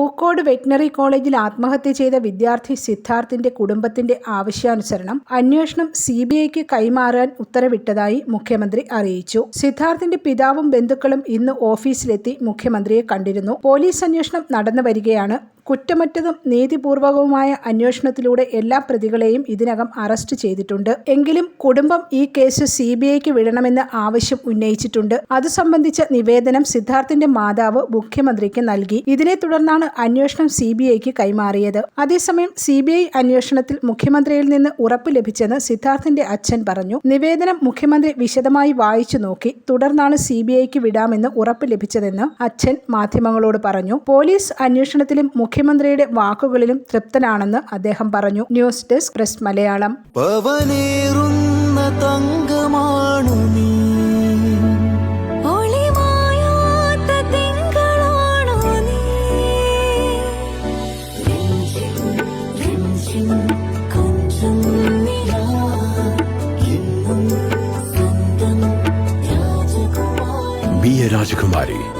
Pookode veterinary കോളേജിൽ ആത്മഹത്യ ചെയ്ത വിദ്യാർത്ഥി സിദ്ധാർത്ഥിന്റെ കുടുംബത്തിന്റെ ആവശ്യാനുസരണം അന്വേഷണം സി ബി ഐക്ക് കൈമാറാൻ ഉത്തരവിട്ടതായി മുഖ്യമന്ത്രി അറിയിച്ചു. സിദ്ധാർത്ഥിന്റെ പിതാവും ബന്ധുക്കളും ഇന്ന് ഓഫീസിലെത്തി മുഖ്യമന്ത്രിയെ കണ്ടിരുന്നു. പോലീസ് അന്വേഷണം നടന്നു വരികയാണ് കുറ്റമറ്റതും നീതിപൂർവകവുമായ അന്വേഷണത്തിലൂടെ എല്ലാ പ്രതികളെയും ഇതിനകം അറസ്റ്റ് ചെയ്തിട്ടുണ്ട്. എങ്കിലും കുടുംബം ഈ കേസ് സി ബി ഐക്ക് വിടണമെന്ന് ആവശ്യം ഉന്നയിച്ചിട്ടുണ്ട്. അത് സംബന്ധിച്ച നിവേദനം സിദ്ധാർത്ഥിന്റെ മാതാവ് മുഖ്യമന്ത്രിക്ക് നൽകി. ഇതിനെ തുടർന്നാണ് അന്വേഷണം സി ബി ഐക്ക് കൈമാറിയത്. അതേസമയം സി ബി ഐ അന്വേഷണത്തിൽ മുഖ്യമന്ത്രിയിൽ നിന്ന് ഉറപ്പ് ലഭിച്ചെന്ന് സിദ്ധാർത്ഥിന്റെ അച്ഛൻ പറഞ്ഞു. നിവേദനം മുഖ്യമന്ത്രി വിശദമായി വായിച്ചു നോക്കി. തുടർന്നാണ് സി ബി ഐക്ക് വിടാമെന്ന് ഉറപ്പ് ലഭിച്ചതെന്ന് അച്ഛൻ മാധ്യമങ്ങളോട് പറഞ്ഞു. പോലീസ് അന്വേഷണത്തിലും മുഖ്യമന്ത്രിയുടെ വാക്കുകളിലും തൃപ്തനാണെന്ന് അദ്ദേഹം പറഞ്ഞു. News desk press Malayalam. തങ്കമാണു നീ. നീ രാജകുമാരി Be a Rajakumari.